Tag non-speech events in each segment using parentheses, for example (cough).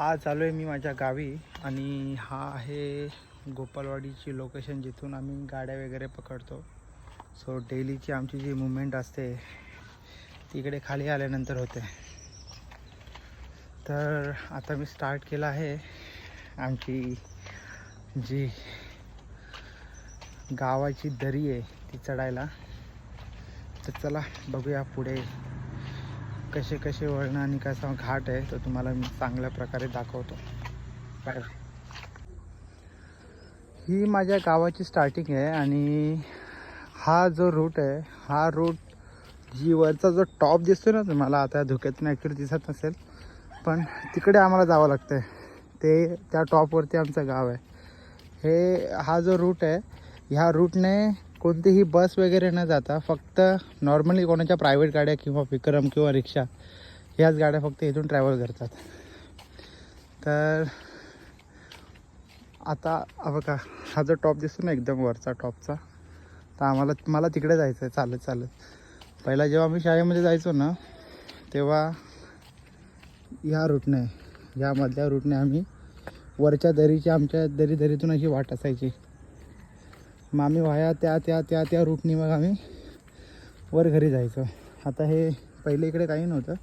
आज आलो आहे मी माझ्या गावी आणि हा आहे गोपालवाडीची लोकेशन जिथून आम्ही गाड्या वगैरे पकडतो. सो डेलीची आमची जी मुवमेंट असते तिकडे खाली आल्यानंतर होते. तर आता मी स्टार्ट केला आहे आमची जी गावाची दरी आहे ती चढायला. तर चला बघूया पुढे. कसे कसे वळणं आणि कसा घाट आहे तो तुम्हाला मी चांगल्या प्रकारे दाखवतो. बाय ही माझ्या गावाची स्टार्टिंग आहे आणि हा जो रूट आहे हा रूट जी वरचा जो टॉप दिसतो ना तुम्हाला आता धुक्यातून ॲक्च्युली दिसत नसेल पण तिकडे आम्हाला जावं लागतं ते त्या टॉपवरती आमचं गाव आहे. हे हा जो रूट आहे ह्या रूटने कोणतीही बस वगैरे न जाता फक्त नॉर्मली कोणाच्या प्रायव्हेट गाड्या किंवा विक्रम किंवा रिक्षा ह्याच गाड्या फक्त इथून ट्रॅव्हल करतात. तर आता बघा हा जो टॉप दिसतो ना एकदम वरचा टॉपचा तर आम्हाला मला तिकडे जायचं आहे चालत चालत. पहिला जेव्हा आम्ही शाळेमध्ये जायचो ना तेव्हा या रूटने यामधल्या रूटने आम्ही वरच्या दरीची आमच्या दरी दरीतून अशी वाट असायची. मग आम्ही वाया त्या त्या त्या त्या रूटनी मग आम्ही वर घरी जायचो. आता हे पहिले इकडे काही नव्हतं.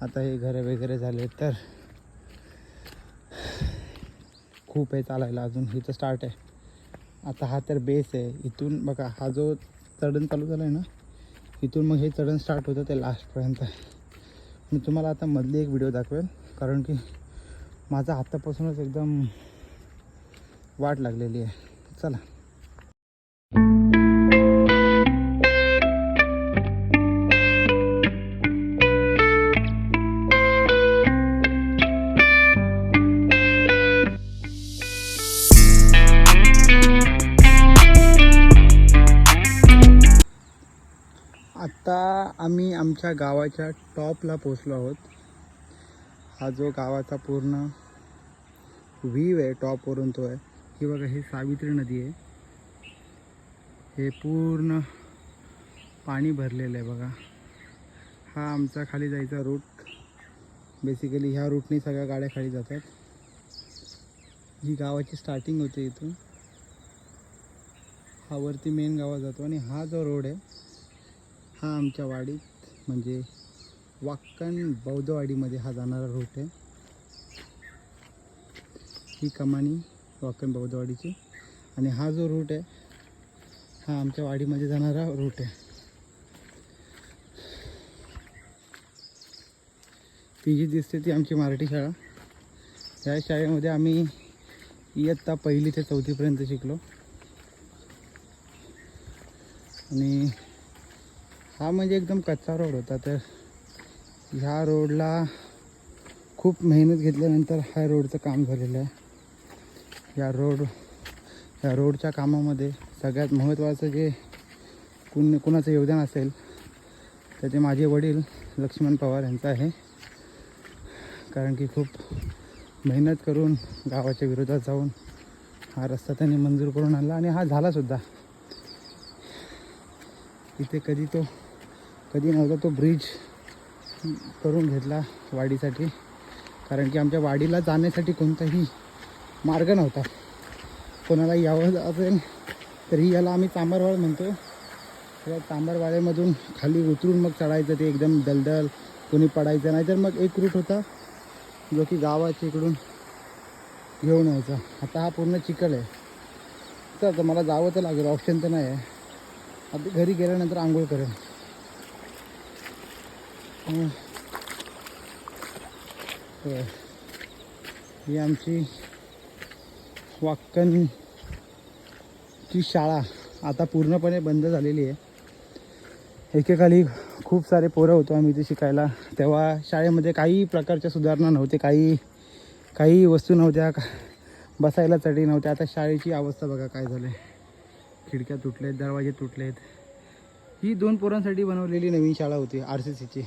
आता हे घरं वगैरे झाले तर खूप आहे चालायला अजून. इथं स्टार्ट आहे. आता हा तर बेस आहे. इथून बघा हा जो चढण चालू झाला आहे ना इथून मग हे चढण स्टार्ट होतं ते लास्टपर्यंत मी तुम्हाला आता मधली एक व्हिडिओ दाखवेल. कारण की माझा आत्तापासूनच एकदम वाट लागलेली आहे. चला. आमच्या गावाच्या टॉपला पोचलो आहोत. हा जो गावाचा पूर्ण व्हीव आहे टॉपवरून तो आहे. ही बघा ही सावित्री नदी आहे. हे पूर्ण पाणी भरलेलं आहे बघा. हा आमचा खाली जायचा रूट बेसिकली ह्या रूटने सगळ्या गाड्या खाली जातात. ही गावाची स्टार्टिंग होते इथून. हा वरती मेन गावात जातो आणि हा जो रोड आहे हा आमच्या वाडीत. म्हणजे वाक्कण बौद्धवाडीमध्ये हा जाणारा रूट आहे. ही कमानी वाक्कन बौद्धवाडीची. आणि हा जो रूट आहे हा आमच्या वाडीमध्ये जाणारा रूट आहे. ती जी दिसते ती आमची मराठी शाळा. या शाळेमध्ये आम्ही इयत्ता पहिली ते चौथीपर्यंत शिकलो. आणि हा म्हणजे एकदम कच्चा रोड होता. तर ह्या रोडला खूप मेहनत घेतल्यानंतर ह्या रोडचं काम झालेलं आहे. या रोड या रोडच्या कामामध्ये सगळ्यात महत्त्वाचं जे कुण कुणाचं योगदान असेल तर ते माझे वडील लक्ष्मण पवार यांचं आहे. कारण की खूप मेहनत करून गावाच्या विरोधात जाऊन हा रस्ता त्यांनी मंजूर करून आणला आणि हा झालासुद्धा इथे कधी तो कधी नव्हता तो ब्रिज करून घेतला वाडीसाठी. कारण की आमच्या वाडीला जाण्यासाठी कोणताही मार्ग नव्हता. कोणाला यावं असेल तरी याला आम्ही चांबारवाड म्हणतो. त्या चांबारवाड्यामधून खाली उतरून मग चढायचं ते एकदम दलदल कोणी पडायचं नाही तर मग एक रूट होता जो की गावाच्या इकडून घेऊन यायचा. आता हा पूर्ण चिखल आहे. तर मला जावं तर लागेल ऑप्शन तर नाही आहे आता घरी गेल्यानंतर आंघोळ करेन. ही आमची वाक्कनची शाळा आता पूर्णपणे बंद झालेली आहे. एकेकाळी खूप सारे पोरं होतो आम्ही इथे शिकायला. तेव्हा शाळेमध्ये काही प्रकारच्या सुधारणा नव्हते काही काही वस्तू नव्हत्या का- बसायला चढी नव्हत्या. आता शाळेची अवस्था बघा काय झालं. आहे खिडक्या आहेत दरवाजे तुटले आहेत ही दोन पोरांसाठी बनवलेली नवीन शाळा होती आर सी सीची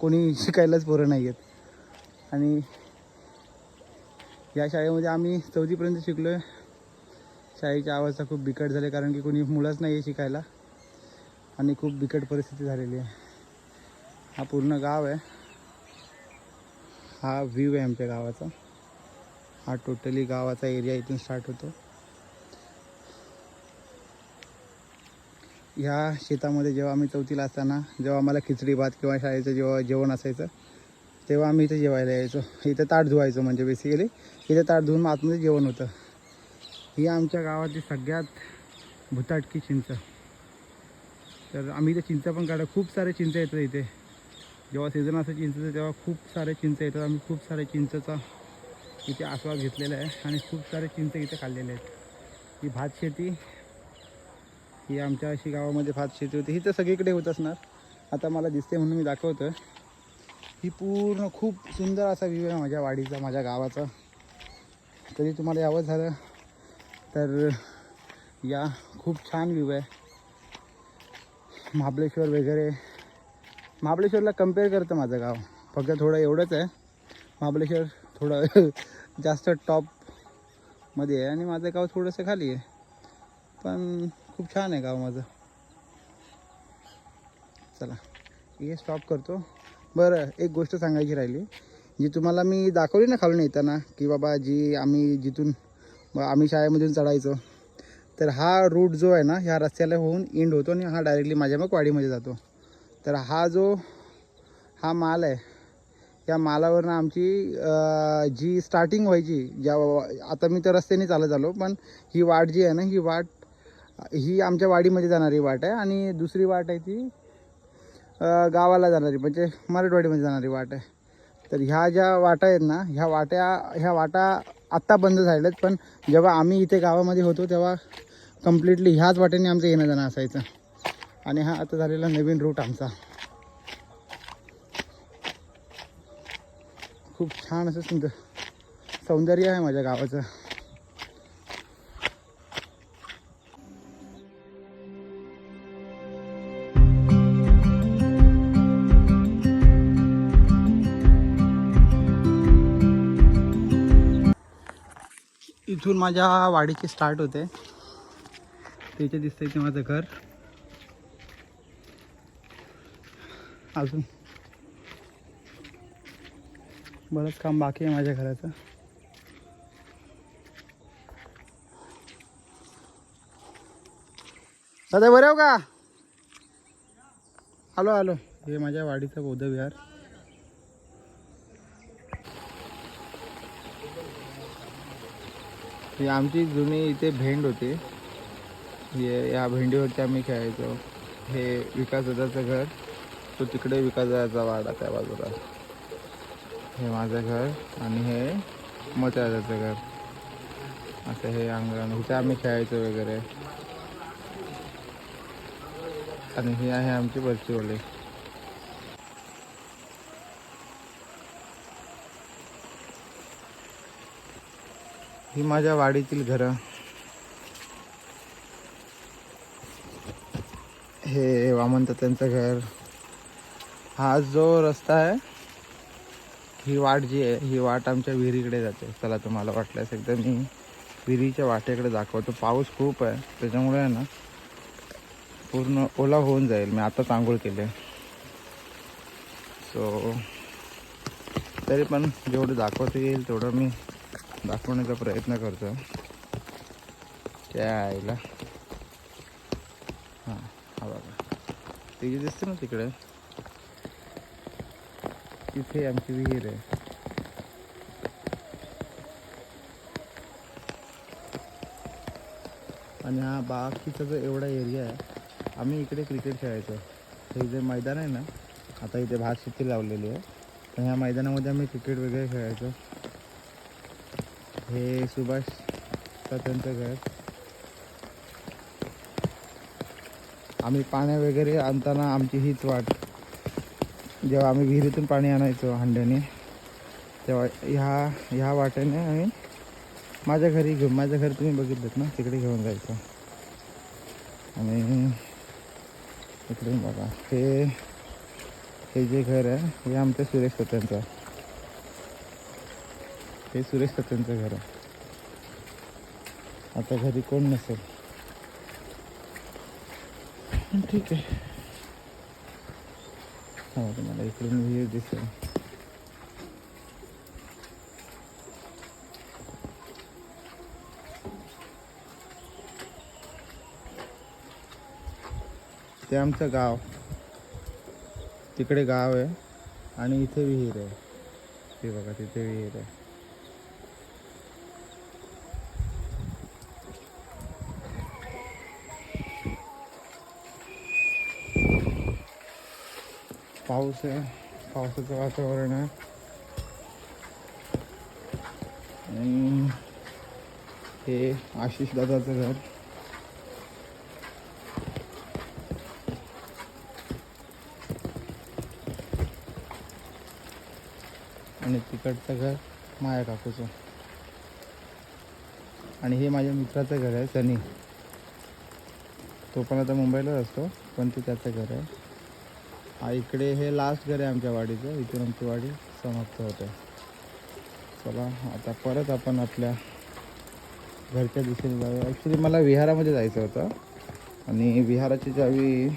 कोणी शिकायलाच पोरं नाही आहेत आणि या शाळेमध्ये आम्ही चौथीपर्यंत शिकलो आहे शाळेच्या अवस्था खूप बिकट झाली कारण की कोणी मुलंच नाही आहे शिकायला. आणि खूप बिकट परिस्थिती झालेली आहे. हा पूर्ण गाव आहे. हा व्ह्यू आहे आमच्या गावाचा. हा टोटली गावाचा एरिया इथून स्टार्ट होतो. ह्या शेतामध्ये जेव्हा आम्ही चौथीला असताना जेव्हा आम्हाला खिचडी भात किंवा शाळेचं जेव्हा जेवण असायचं तेव्हा आम्ही इथे जेवायला यायचो. इथं ताट धुवायचो म्हणजे बेसिकली इथे ताट धुवून मग आतमध्ये जेवण होतं. ही आमच्या गावातली सगळ्यात भुताटकी चिंच. तर आम्ही इथे चिंच पण काढा खूप सारे चिंच येतात इथे. जेव्हा सीझन असतं चिंचेचं तेव्हा खूप सारे चिंच येतात. आम्ही खूप सारे चिंचचा इथे आस्वाद घेतलेला आहे आणि खूप सारे चिंच इथे खाल्लेले आहेत. ही भात शेती की आमच्या अशी गावामध्ये भात शेती होती. ही तर सगळीकडे होत असणार. आता मला दिसते म्हणून मी दाखवतो ही पूर्ण खूप सुंदर असा व्ह्यू आहे माझ्या वाडीचा माझ्या गावाचा. तरी तुम्हाला यावं झालं तर या खूप छान व्ह्यू आहे. महाबळेश्वर वगैरे. महाबळेश्वरला कंपेअर करतं माझं गाव. फक्त थोडं एवढंच आहे. महाबळेश्वर थोडं (laughs) जास्त टॉपमध्ये आहे आणि माझं गाव थोडंसं खाली आहे. पण खूप छान आहे गाव माझं. चला हे स्टॉप करतो. बरं एक गोष्ट सांगायची राहिली. जी तुम्हाला मी दाखवली ना खालून येताना की बाबा जी आम्ही जिथून आम्ही शाळेमधून चढायचो तर हा रूट जो आहे ना ह्या रस्त्याला होऊन इंड होतो आणि हा डायरेक्टली माझ्या मग वाडीमध्ये जातो. तर हा जो हा माल आहे या मालावरनं आमची जी स्टार्टिंग व्हायची ज्या आता मी तर रस्त्याने चालत आलो पण ही वाट जी आहे ना ही वाट ही आमच्या वाडीमध्ये जाणारी वाट आहे आणि दुसरी वाट आहे ती गावाला जाणारी म्हणजे मराठवाडीमध्ये जाणारी वाट आहे. तर ह्या ज्या वाटा आहेत ना ह्या वाट्या ह्या वाटा आत्ता बंद झालेल्या आहेत पण जेव्हा आम्ही इथे गावामध्ये होतो तेव्हा कम्प्लिटली ह्याच वाटेने आमचं येणं जाणं असायचं. आणि हा आता झालेला नवीन रूट आमचा. खूप छान असं सुंदर सौंदर्य आहे माझ्या गावाचं. इथून माझ्या वाडीची स्टार्ट होते. तिथे दिसतंय ते माझं घर. अजून. बरंच काम बाकी आहे माझ्या घराचं. दादा बरं हो का? आलो आलो. हे माझ्या वाडीचं बौद्ध विहार ही आमची जुनी इथे भेंड होती. हे या भेंडीवरती आम्ही खेळायचो. हे विकास दादाचं घर तो तिकडे विकास दादाचा वाडा त्या बाजूला. हे माझं घर आणि हे मोठ्या दादाचं घर. असं हे अंगण इथे आम्ही खेळायचो वगैरे. आणि ही आहे आमची वरची ही माझ्या वाडीतील घरं. हे वामन त्यांचं घर. हा जो रस्ता आहे ही वाट जी आहे ही वाट आमच्या विहिरीकडे जाते. चला तुम्हाला वाटल्यास एकदा मी विहिरीच्या वाटेकडे दाखवतो. पाऊस खूप आहे त्याच्यामुळे आहे ना पूर्ण ओला होऊन जाईल. मी आता आंघोळ केले. सो तरी पण जेवढं दाखवता येईल तेवढं मी दाखवण्याचा प्रयत्न करतो. त्या आईला. हां हा बघा. तिथे दिसते ना तिकडे तिथे आमची विहीर आहे. आणि हा बाकीचा जो एवढा एरिया आहे आम्ही इकडे क्रिकेट खेळायचो. हे जे मैदान आहे ना आता इथे भात शेती लावलेली आहे. तर ह्या मैदानामध्ये आम्ही क्रिकेट वगैरे खेळायचो. हे सुभाष तात्यांचं घर. आम्ही पाण्या वगैरे आणताना आमची हीच वाट. जेव्हा आम्ही विहिरीतून पाणी आणायचो हंड्याने तेव्हा ह्या ह्या वाटेने आम्ही माझ्या घरी घेऊन माझ्या घर तुम्ही बघितलं ना तिकडे घेऊन जायचं. आणि इकडे बघा हे हे जे घर आहे हे आमच्या सुरेश सत्यांचं ते सुरेश सत्यांचं घर आहे. आता घरी कोण नसेल? ठीक आहे. हा तुम्हाला इकडून विहीर दिसेल. ते आमचं गाव. तिकडे गाव आहे आणि इथे विहीर आहे. ते बघा तिथे विहीर आहे. पाऊस आहे. पावसाचं वातावरण आहे. आणि हे आशिष दादाचं घर. आणि तिकडचं घर माया काकूचं. आणि हे माझ्या मित्राचं घर आहे सनी. तो पण आता मुंबईलाच असतो पण ते त्याचं घर आहे. इकडे हे लास्ट घर आहे आमच्या वाडीचं. इथून आमची वाडी समाप्त होते. चला आता परत आपण आपल्या घरच्या दिशेने जाऊया. ॲक्च्युली मला विहारामध्ये जायचं होतं. आणि विहाराची चावी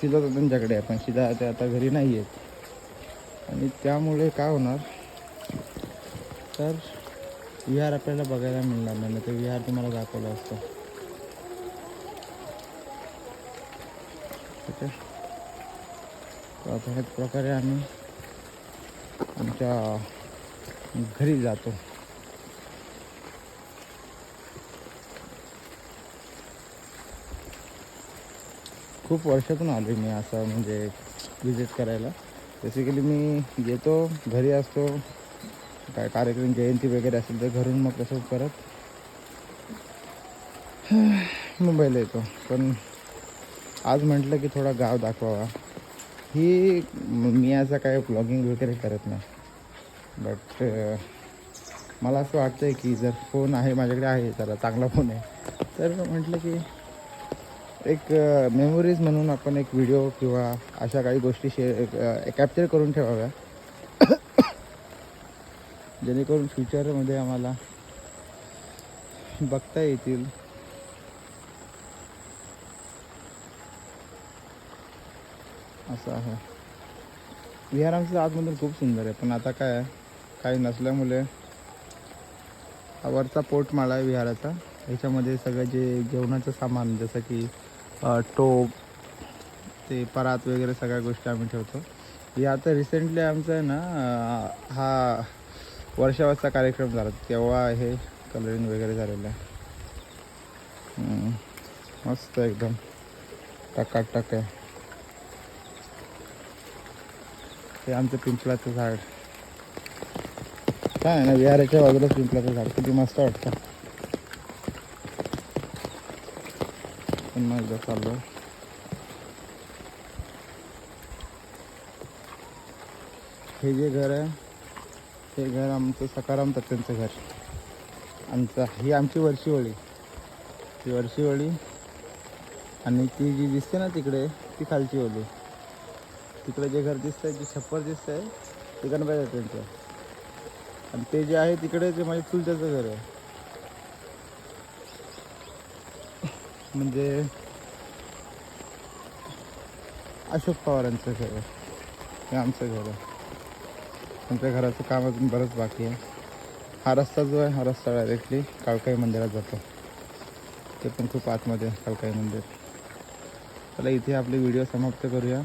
शिदा त्यांच्याकडे आहे पण शिदा ते आता घरी नाही आहेत. आणि त्यामुळे काय होणार? तर विहार आपल्याला बघायला मिळणार नाही नाही तर विहार तुम्हाला दाखवलं असतं. ठीक आहे तर ह्याच प्रकारे आम्ही आमच्या घरी जातो. खूप वर्षातून आलो मी असं म्हणजे विजिट करायला. बेसिकली मी येतो घरी असतो काय कार्यक्रम जयंती वगैरे असेल तर घरून मग कसं परत (sighs) मुंबईला येतो. पण आज म्हटलं की थोडा गाव दाखवावा. ही मी असं काय ब्लॉगिंग वगैरे करत नाही. बट मला असं वाटतं आहे की जर फोन आहे माझ्याकडे आहे जरा चांगला फोन आहे. तर म्हटलं की एक मेमोरीज म्हणून आपण एक व्हिडिओ किंवा अशा काही गोष्टी शेअर कॅप्चर करून ठेवाव्या. (coughs) जेणेकरून फ्युचरमध्ये आम्हाला बघता येतील. असं आहे. विहार आमचं आतमधून खूप सुंदर आहे पण आता काय आहे, काही नसल्यामुळे हा वरचा पोटमाळा आहे विहाराचा. याच्यामध्ये सगळं जे जेवणाचं सामान जसं की टोप ते परात वगैरे सगळ्या गोष्टी आम्ही ठेवतो. हे आता रिसेंटली आमचं आहे ना हा वर्षावाचा कार्यक्रम झाला. तेव्हा हे कलरिंग वगैरे झालेलं आहे. मस्त एकदम टकाटक आहे. हे आमचं पिंपळाचं झाड. काय आहे ना विहाराच्या बाजूलाच पिंपळाचं झाड. किती मस्त वाटतं. पुन्हा एकदा चाललो. हे जे घर आहे हे घर आमचं सकाराम तत्त्यांचं घर. आमचं ही आमची वर्षीवळी. ती वर्षीवळी आणि ती जी दिसते ना तिकडे ती खालची ओली. तिकडे जे घर दिसतंय जे छप्पर दिसतंय ते गणपती त्यांचं आणि ते जे आहे तिकडे ते माझ्या चुलत्याचं घर आहे. म्हणजे अशोक पवारांचं घर आहे. हे आमचं घर आहे. आमच्या घराचं काम अजून बरंच बाकी आहे. हा रस्ता जो आहे हा रस्ता डायरेक्टली काळकाई मंदिरात जातो. ते पण खूप आतमध्ये आहे काळकाई मंदिर. चला इथे आपले व्हिडिओ समाप्त करूया.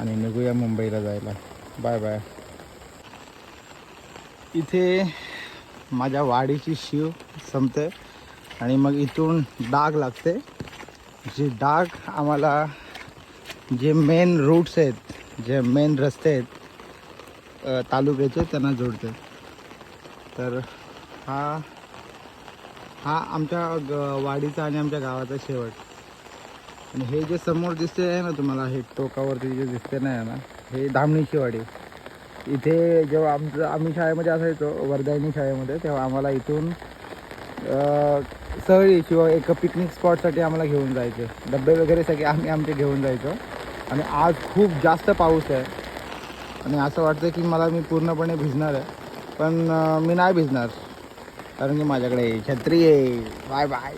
आणि निघूया मुंबईला जायला. बाय बाय इथे माझ्या वाडीची शिव संपते आणि मग इथून डाग लागते. जे डाग आम्हाला जे मेन रूट्स आहेत जे मेन रस्ते आहेत तालुक्याचे त्यांना जोडते. तर हा हा आमच्या ग वाडीचा आणि आमच्या गावाचा शेवट. आणि हे जे समोर दिसते आहे ना तुम्हाला हे टोकावरती जे दिसते नाही ना हे धामणीची वाडी इथे जेव्हा आमचं आम्ही शाळेमध्ये असायचो वर्धायनी शाळेमध्ये तेव्हा आम्हाला इथून सहळी किंवा एक पिकनिक स्पॉटसाठी आम्हाला घेऊन जायचे. डबे वगैरे सगळे आम्ही आमचे घेऊन जायचो. आणि आज खूप जास्त पाऊस आहे. आणि असं वाटतं की मला मी पूर्णपणे भिजणार आहे. पण मी नाही भिजणार. कारण की माझ्याकडे छत्री आहे. Bye bye.